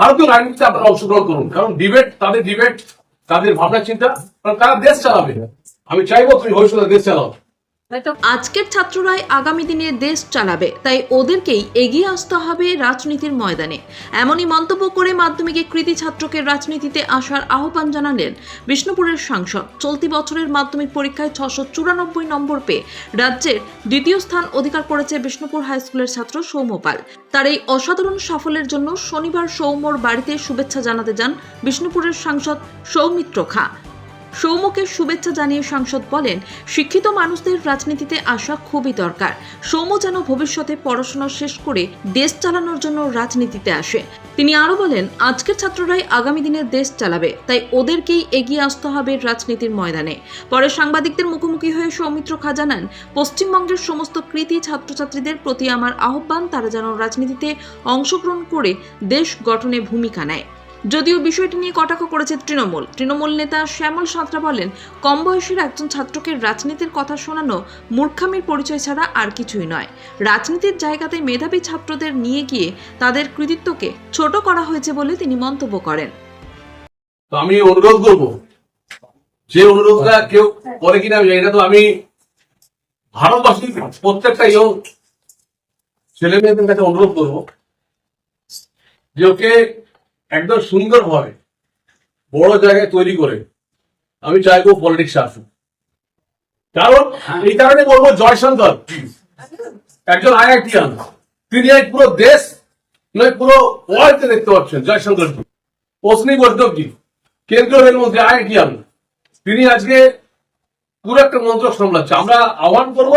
ভারতীয় রাজনীতিতে আপনারা অংশগ্রহণ করুন। কারণ ডিবেট তাদের ডিবেট তাদের ভাবনা চিন্তা কারণ তারা দেশ চালাবে। আমি চাইব তুমি ভবিষ্যতে দেশ চালাও। আজকের ছাত্ররাই আগামী দিনে দেশ চালাবে, তাই ওদেরকেই এগিয়ে আসতে হবে রাজনীতির ময়দানে। এমনই মন্তব্য করে মাধ্যমিকে কৃতি ছাত্রকে রাজনীতিতে আসার আহ্বান জানালেন বিষ্ণুপুরের সাংসদ। চলতি বছরের মাধ্যমিক পরীক্ষায় ছশো চুরানব্বই নম্বর পেয়ে রাজ্যের দ্বিতীয় স্থান অধিকার করেছে বিষ্ণুপুর হাই স্কুলের ছাত্র সৌম্যপাল তার এই অসাধারণ সাফল্যের জন্য শনিবার সৌম্যর বাড়িতে শুভেচ্ছা জানাতে যান বিষ্ণুপুরের সাংসদ সৌমিত্র খা। সৌম্যকে শুভেচ্ছা জানিয়ে সাংসদ বলেন, শিক্ষিত মানুষদের রাজনীতিতে আসা খুবই দরকার। সৌম্য যেন ভবিষ্যতে পড়াশোনা শেষ করে দেশ চালানোর জন্য রাজনীতিতে আসে। তিনি আরও বলেন, আজকের ছাত্ররাই আগামী দিনে দেশ চালাবে, তাই ওদেরকেই এগিয়ে আসতে হবে রাজনীতির ময়দানে। পরে সাংবাদিকদের মুখোমুখি হয়ে সৌমিত্র খা জানান, পশ্চিমবঙ্গের সমস্ত কৃতি ছাত্রছাত্রীদের প্রতি আমার আহ্বান, তারা যেন রাজনীতিতে অংশগ্রহণ করে দেশ গঠনে ভূমিকা নেয়। যদিও বিষয়টি নিয়ে কটাক্ষ করেছে তৃণমূল। তৃণমূল নেতা শ্যামল সাঁতরা বলেন, কম বয়সের একজন ছাত্রকে রাজনীতির কথা শোনানো মূর্খামির পরিচয় ছাড়া আর কিছুই নয়। রাজনীতির জায়গাতে মেধাবী ছাত্রদের নিয়ে গিয়ে তাদের কৃতিত্বকে ছোট করা হয়েছে বলে তিনি মন্তব্য করেন। আমি অনুরোধ করব, যে অনুরোধটা কেউ করে কিনা আমি না, তো আমি ভারতবাসীর প্রত্যেকটা ইয়ং ছেলে মেয়েদের কাছে অনুরোধ করব যে ওকে একদম সুন্দরভাবে বড় জায়গায় তৈরি করে। আমি চাইব পলিটিক্স আসুক। কারণ এই কারণে বলব জয়শঙ্কর একজন আইআইটিয়ান। তিনি এক পুরো দেশ নয় পুরো ওয়ার্ল্ডকে দেখতে পাচ্ছেন জয়শঙ্কর প্রশ্নই বৈষ্ণবজি কেন্দ্রীয় রেলমন্ত্রী আইআইটিয়ান। তিনি আজকে পুরো একটা মন্ত্র সামলাচ্ছে। আমরা আহ্বান করব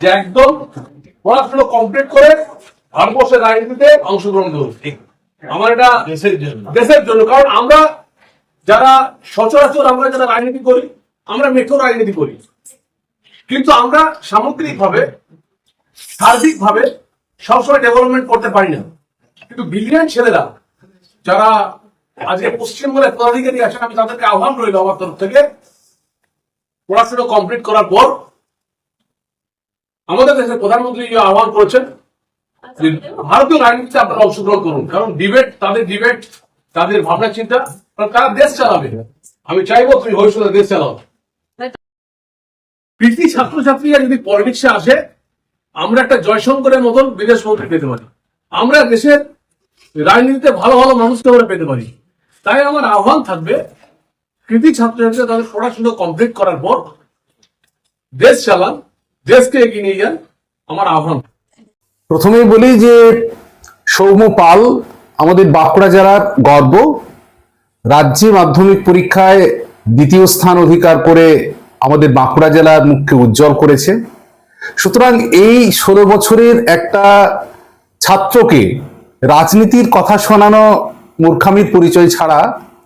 যে একদম পড়াশোনা কমপ্লিট করে ভারতবর্ষের রাজনীতিতে অংশগ্রহণ করুন। আমার এটা দেশের জন্য। দেশের জন্য কারণ আমরা যারা সচরাচর আমরা যারা রাজনীতি করি আমরা মেট্রো রাজনীতি করি। কিন্তু আমরা সামগ্রিকভাবে সার্বিকভাবে সবসময় ডেভেলপমেন্ট করতে পারি না। কিন্তু বিলিয়ন ছেলেরা যারা আজকে পশ্চিমবঙ্গের পদাধিকারী আছেন আমি তাদেরকে আহ্বান রইল আমার তরফ থেকে পড়াশোনা কমপ্লিট করার পর আমাদের দেশের প্রধানমন্ত্রী যে আহ্বান করেছেন যে ভারতীয় রাজনীতিতে আপনারা অংশগ্রহণ করুন। কারণ ডিবেট তাদের ডিবেট তাদের ভাবনা চিন্তা তারা দেশ চালাবে। আমি চাইব তুমি ভবিষ্যতে দেশ চালাও। কৃতি ছাত্রছাত্রীরা যদি পলিটিক্সে আসে, আমরা একটা জয়শঙ্করের মতন বিদেশ মন্ত্রী পেতে পারি। আমরা দেশের রাজনীতিতে ভালো ভালো মানুষকে আমরা পেতে পারি। তাই আমার আহ্বান থাকবে, কৃতি ছাত্রছাত্রীরা তাদের পড়াশোনা কমপ্লিট করার পর দেশ চালান, দেশকে এগিয়ে নিয়ে যান, আমার আহ্বান। প্রথমেই বলি যে সৌম্য পাল আমাদের বাঁকুড়া জেলার গর্ব। রাজ্যে মাধ্যমিক পরীক্ষায় দ্বিতীয় স্থান অধিকার করে আমাদের বাঁকুড়া জেলার মুখকে উজ্জ্বল করেছে। সুতরাং এই ষোলো বছরের একটা ছাত্রকে রাজনীতির কথা শোনানো মূর্খামির পরিচয় ছাড়া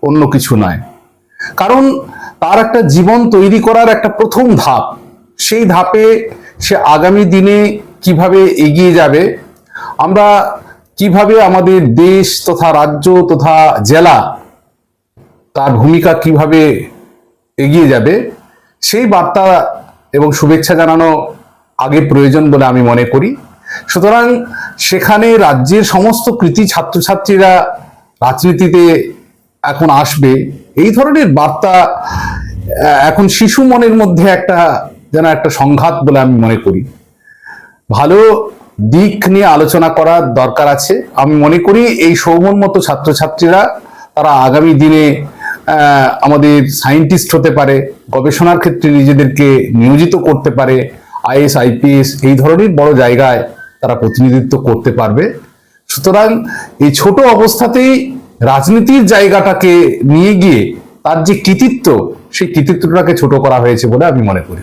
অন্য কিছু নয়। কারণ তার একটা জীবন তৈরি করার একটা প্রথম ধাপ, সেই ধাপে সে আগামী দিনে কীভাবে এগিয়ে যাবে, আমরা কীভাবে আমাদের দেশ তথা রাজ্য তথা জেলা তার ভূমিকা কীভাবে এগিয়ে যাবে, সেই বার্তা এবং শুভেচ্ছা জানানো আগে প্রয়োজন বলে আমি মনে করি। সুতরাং সেখানে রাজ্যের সমস্ত কৃতি ছাত্রছাত্রীরা রাজনীতিতে এখন আসবে। এই ধরনের বার্তা এখন শিশু মনের মধ্যে একটা যেন একটা সংঘাত বলে আমি মনে করি। ভালো দিক নিয়ে আলোচনা করার দরকার আছে। আমি মনে করি এই সৌমন মতো ছাত্রছাত্রীরা, তারা আগামী দিনে আমাদের সায়েন্টিস্ট হতে পারে, গবেষণার ক্ষেত্রে নিজেদেরকে নিয়োজিত করতে পারে, আইএস, আইপিএস এই ধরনের বড় জায়গায় তারা প্রতিনিধিত্ব করতে পারবে। সুতরাং এই ছোট অবস্থাতেই রাজনীতির জায়গাটাকে নিয়ে গিয়ে তার যে কৃতিত্ব, সেই কৃতিত্বটাকে ছোট করা হয়েছে বলে আমি মনে করি।